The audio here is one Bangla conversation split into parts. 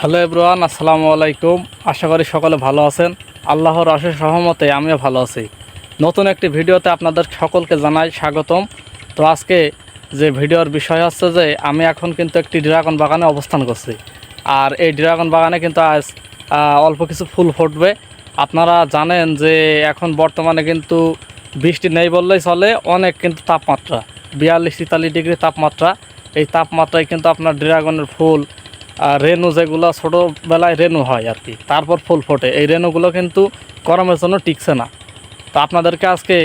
হ্যালো এব্রোয়ান আসসালামু আলাইকুম। আশা করি সকলে ভালো আছেন। আল্লাহর অশেষ সহমতে আমিও ভালো আছি। নতুন একটি ভিডিওতে আপনাদের সকলকে জানাই স্বাগতম। তো আজকে যে ভিডিওর বিষয় হচ্ছে যে, আমি এখন কিন্তু একটি ড্রাগন বাগানে অবস্থান করছি। আর এই ড্রাগন বাগানে কিন্তু আজ অল্প কিছু ফুল ফুটবে। আপনারা জানেন যে, এখন বর্তমানে কিন্তু বৃষ্টি নেই বললেই চলে, অনেক কিন্তু তাপমাত্রা, বিয়াল্লিশ, তেতাল্লিশ ডিগ্রি তাপমাত্রা। এই তাপমাত্রায় কিন্তু আপনার ড্রাগনের ফুল আর রেনু যেগুলো ছোটোবেলায় রেনু হয় আর কি, তারপর ফুল ফোটে। এই রেনুগুলো কিন্তু গরমের জন্য টিকছে না। তো আপনাদেরকে আজকে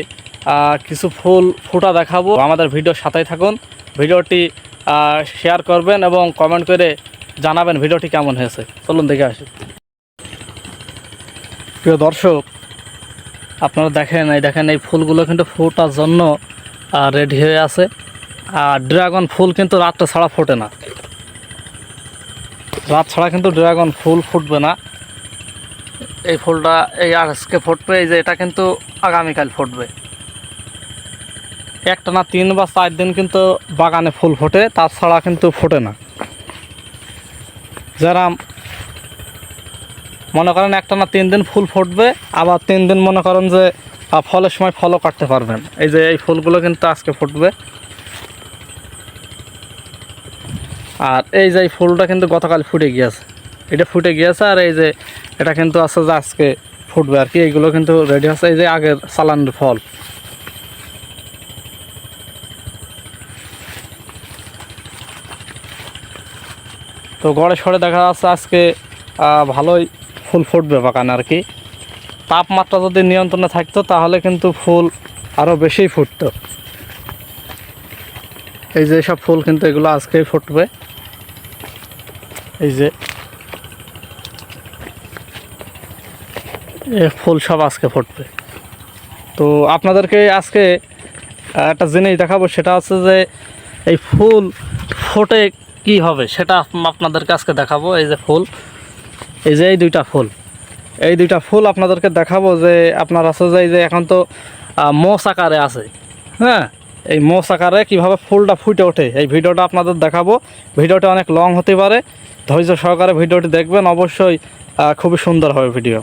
কিছু ফুল ফুটা দেখাবো। আমাদের ভিডিও সাথেই থাকুন। ভিডিওটি শেয়ার করবেন এবং কমেন্ট করে জানাবেন ভিডিওটি কেমন হয়েছে। চলুন দেখে আসি। প্রিয় দর্শক, আপনারা দেখেন, এই দেখেন, এই ফুলগুলো কিন্তু ফোটার জন্য রেডি হয়ে আছে। আর ড্রাগন ফুল কিন্তু রাতটা ছাড়া ফোটে না। রাত ছাড়া কিন্তু ড্রাগন ফুল ফুটবে না। এই ফুলটা, এই আজকে ফুটবে, এই যে এটা কিন্তু আগামীকাল ফুটবে। একটা না তিন বা চার দিন কিন্তু বাগানে ফুল ফোটে তাছাড়া কিন্তু ফোটে না। যারা মনে করেন একটা না তিন দিন ফুল ফুটবে, আবার তিন দিন মনে করেন যে ফলের সময় ফলও কাটতে পারবেন। এই যে এই ফুলগুলো কিন্তু আজকে ফুটবে। আর এই যে ফুলটা কিন্তু গতকাল ফুটে গিয়েছে। এটা ফুটে গিয়েছে আর এই যে এটা কিন্তু আছে যে আজকে ফুটবে আর কি। এইগুলো কিন্তু রেডি আছে। এই যে আগের চালানের ফল। তো গড়ে সরে দেখা যাচ্ছে আজকে ভালোই ফুল ফুটবে বাগানে আর কি। তাপমাত্রা যদি নিয়ন্ত্রণে থাকতো তাহলে কিন্তু ফুল আরও বেশি ফুটতো। এই যে সব ফুল কিন্তু এগুলো আজকেই ফুটবে। এই যে ফুল সব আজকে ফুটবে। তো আপনাদেরকে আজকে একটা জিনিস দেখাবো, সেটা হচ্ছে যে এই ফুল ফোটে কি হবে, সেটা আপনাদেরকে আজকে দেখাবো। এই যে ফুল, এই যে এই দুইটা ফুল, এই দুইটা ফুল আপনাদেরকে দেখাবো যে আপনার আছে যে এই যে এখন তো মোষ আকারে আছে। হ্যাঁ? এই মোষ আকারে কীভাবে ফুলটা ফুটে ওঠে, এই ভিডিওটা আপনাদের দেখাবো। ভিডিওটা অনেক লং হতে পারে। ধৈর্য সহকারে ভিডিওটি দেখবেন। অবশ্যই খুবই সুন্দর হবে ভিডিও।